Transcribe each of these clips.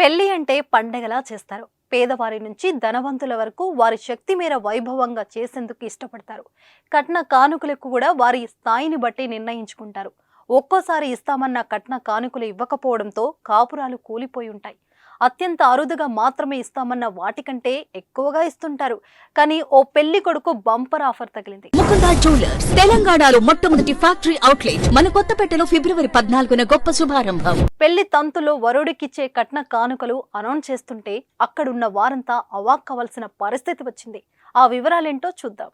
పెళ్ళి అంటే పండగలా చేస్తారు. పేదవారి నుంచి ధనవంతుల వరకు వారి శక్తి మేర వైభవంగా చేసేందుకు ఇష్టపడతారు. కట్న కానుకలకు కూడా వారి స్థాయిని బట్టి నిర్ణయించుకుంటారు. ఒక్కోసారి ఇస్తామన్న కట్న కానుకలు ఇవ్వకపోవడంతో కాపురాలు కూలిపోయి ఉంటాయి. అత్యంత అరుదుగా మాత్రమే ఇస్తామన్న వాటికంటే ఎక్కువగా ఇస్తుంటారు. కానీ ఓ పెళ్ళి కొడుకు బంపర్ ఆఫర్ తగిలింది. ముకుంద జ్యువెలర్స్ తెలంగాణలో మొట్టమొదటి ఫ్యాక్టరీ అవుట్లెట్ మన కొత్తపేటలో ఫిబ్రవరి పద్నాలుగున గొప్ప శుభారంభం. పెళ్ళి తంతులో వరుడికిచ్చే కట్న కానుకలు అనౌన్స్ చేస్తుంటే అక్కడున్న వారంతా అవాక్కవలసిన పరిస్థితి వచ్చింది. ఆ వివరాలేంటో చూద్దాం.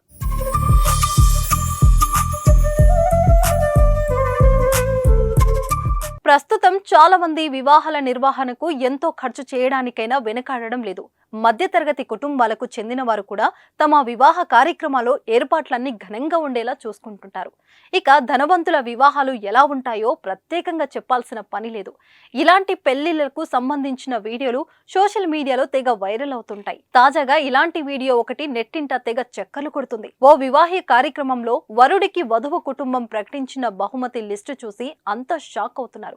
ప్రస్తుతం చాలా మంది వివాహాల నిర్వహణకు ఎంతో ఖర్చు చేయడానికైనా వెనకాడడం లేదు. మధ్యతరగతి కుటుంబాలకు చెందిన వారు కూడా తమ వివాహ కార్యక్రమాల్లో ఏర్పాట్లన్నీ ఘనంగా ఉండేలా చూసుకుంటుంటారు. ఇక ధనవంతుల వివాహాలు ఎలా ఉంటాయో ప్రత్యేకంగా చెప్పాల్సిన పని లేదు. ఇలాంటి పెళ్ళిళ్ళకు సంబంధించిన వీడియోలు సోషల్ మీడియాలో తెగ వైరల్ అవుతుంటాయి. తాజాగా ఇలాంటి వీడియో ఒకటి నెట్టింట తెగ చెక్కలు కొడుతుంది. ఓ వివాహ కార్యక్రమంలో వరుడికి వధువు కుటుంబం ప్రకటించిన బహుమతి లిస్టు చూసి అంతా షాక్ అవుతున్నారు.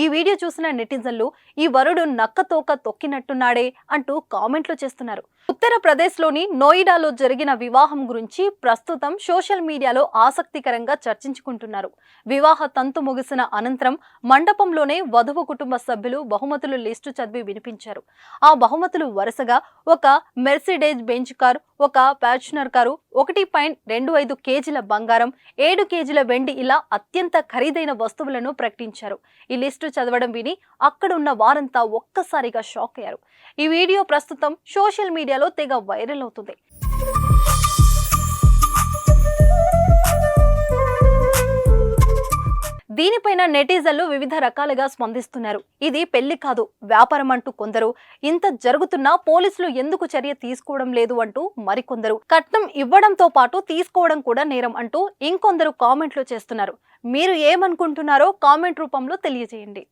ఈ వీడియో చూసిన నెటిజన్లు ఈ వరుడు నక్కతోక తొక్కినట్టున్నాడే అంటూ కామెంట్లు చేస్తున్నారు. ఉత్తరప్రదేశ్లోని నోయిడాలో జరిగిన వివాహం గురించి ప్రస్తుతం సోషల్ మీడియాలో ఆసక్తికరంగా చర్చించుకుంటున్నారు. వివాహ తంతు ముగిసిన అనంతరం మండపంలోనే వధువు కుటుంబ సభ్యులు బహుమతులు లిస్టు చదివి వినిపించారు. ఆ బహుమతులు వరుసగా ఒక మెర్సిడేజ్ బెంచ్ కారు ఒక ప్యాచునర్ కారు ఒకటి పాయింట్ రెండు ఐదు కేజీల బంగారం ఏడు కేజీల వెండి ఇలా అత్యంత ఖరీదైన వస్తువులను ప్రకటించారు. ఈ లిస్టు చదవడం విని అక్కడున్న వారంతా ఒక్కసారిగా షాక్ అయ్యారు. ఈ వీడియో ప్రస్తుతం సోషల్ మీడియాలో తెగ వైరల్ అవుతుంది. దీనిపైన నెటిజన్లు వివిధ రకాలుగా స్పందిస్తున్నారు. ఇది పెళ్ళి కాదు వ్యాపారం అంటూ కొందరు. ఇంత జరుగుతున్నా పోలీసులు ఎందుకు చర్య తీసుకోవడం లేదు అంటూ మరికొందరు. కట్నం ఇవ్వడంతో పాటు తీసుకోవడం కూడా నేరం అంటూ ఇంకొందరు కామెంట్లు చేస్తున్నారు. మీరు ఏమనుకుంటున్నారో కామెంట్ రూపంలో తెలియజేయండి.